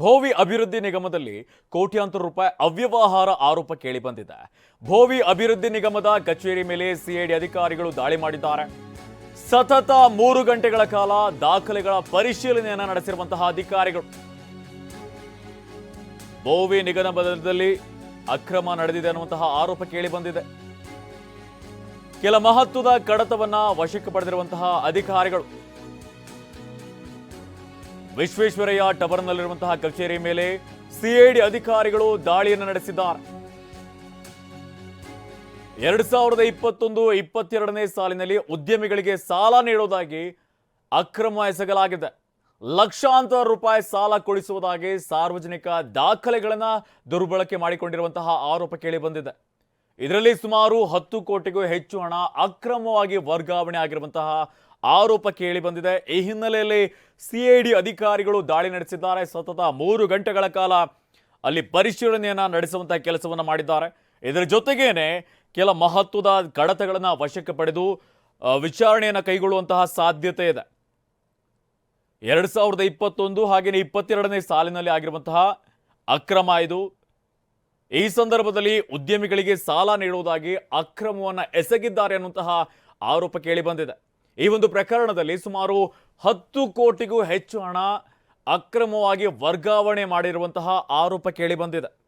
ಭೋವಿ ಅಭಿವೃದ್ಧಿ ನಿಗಮದಲ್ಲಿ ಕೋಟ್ಯಾಂತರ ರೂಪಾಯಿ ಅವ್ಯವಹಾರ ಆರೋಪ ಕೇಳಿ ಬಂದಿದೆ. ಭೋವಿ ಅಭಿವೃದ್ಧಿ ನಿಗಮದ ಕಚೇರಿ ಮೇಲೆ ಸಿಐಡಿ ಅಧಿಕಾರಿಗಳು ದಾಳಿ ಮಾಡಿದ್ದಾರೆ. ಸತತ ಮೂರು ಗಂಟೆಗಳ ಕಾಲ ದಾಖಲೆಗಳ ಪರಿಶೀಲನೆಯನ್ನು ನಡೆಸಿರುವಂತಹ ಅಧಿಕಾರಿಗಳು. ಭೋವಿ ನಿಗಮದಲ್ಲಿ ಅಕ್ರಮ ನಡೆದಿದೆ ಅನ್ನುವಂತಹ ಆರೋಪ ಕೇಳಿ ಬಂದಿದೆ. ಕೆಲ ಮಹತ್ವದ ಕಡತವನ್ನ ವಶಕ್ಕೆ ಪಡೆದಿರುವಂತಹ ಅಧಿಕಾರಿಗಳು. ವಿಶ್ವೇಶ್ವರಯ್ಯ ಟವರ್ನಲ್ಲಿರುವಂತಹ ಕಚೇರಿ ಮೇಲೆ ಸಿಐಡಿ ಅಧಿಕಾರಿಗಳು ದಾಳಿಯನ್ನು ನಡೆಸಿದ್ದಾರೆ. ಎರಡ್ ಸಾವಿರದ ಇಪ್ಪತ್ತೊಂದು ಇಪ್ಪತ್ತೆರಡನೇ ಸಾಲಿನಲ್ಲಿ ಉದ್ಯಮಿಗಳಿಗೆ ಸಾಲ ನೀಡುವುದಾಗಿ ಅಕ್ರಮ ಎಸಗಲಾಗಿದೆ. ಲಕ್ಷಾಂತರ ರೂಪಾಯಿ ಸಾಲ ಕೊಡಿಸುವುದಾಗಿ ಸಾರ್ವಜನಿಕ ದಾಖಲೆಗಳನ್ನ ದುರ್ಬಳಕೆ ಮಾಡಿಕೊಂಡಿರುವಂತಹ ಆರೋಪ ಕೇಳಿ ಬಂದಿದೆ. ಇದರಲ್ಲಿ ಸುಮಾರು ಹತ್ತು ಕೋಟಿಗೂ ಹೆಚ್ಚು ಹಣ ಅಕ್ರಮವಾಗಿ ವರ್ಗಾವಣೆ ಆಗಿರುವಂತಹ ಆರೋಪ ಕೇಳಿ ಬಂದಿದೆ. ಈ ಹಿನ್ನೆಲೆಯಲ್ಲಿ ಸಿಐಡಿ ಅಧಿಕಾರಿಗಳು ದಾಳಿ ನಡೆಸಿದ್ದಾರೆ. ಸತತ ಮೂರು ಗಂಟೆಗಳ ಕಾಲ ಅಲ್ಲಿ ಪರಿಶೀಲನೆಯನ್ನು ನಡೆಸುವಂತಹ ಕೆಲಸವನ್ನು ಮಾಡಿದ್ದಾರೆ. ಇದರ ಜೊತೆಗೇನೆ ಕೆಲ ಮಹತ್ವದ ಕಡತಗಳನ್ನು ವಶಕ್ಕೆ ಪಡೆದು ವಿಚಾರಣೆಯನ್ನು ಕೈಗೊಳ್ಳುವಂತಹ ಸಾಧ್ಯತೆ ಇದೆ. ಎರಡು ಸಾವಿರದ ಇಪ್ಪತ್ತೊಂದು ಹಾಗೆಯೇ ಇಪ್ಪತ್ತೆರಡನೇ ಸಾಲಿನಲ್ಲಿ ಆಗಿರುವಂತಹ ಅಕ್ರಮ ಇದು. ಈ ಸಂದರ್ಭದಲ್ಲಿ ಉದ್ಯಮಿಗಳಿಗೆ ಸಾಲ ನೀಡುವುದಾಗಿ ಅಕ್ರಮವನ್ನು ಎಸಗಿದ್ದಾರೆ ಅನ್ನುವಂತಹ ಆರೋಪ ಕೇಳಿ ಬಂದಿದೆ. ಈ ಒಂದು ಪ್ರಕರಣದಲ್ಲಿ ಸುಮಾರು ಹತ್ತು ಕೋಟಿಗೂ ಹೆಚ್ಚು ಹಣ ಅಕ್ರಮವಾಗಿ ವರ್ಗಾವಣೆ ಮಾಡಿರುವಂತಹ ಆರೋಪ ಕೇಳಿ ಬಂದಿದೆ.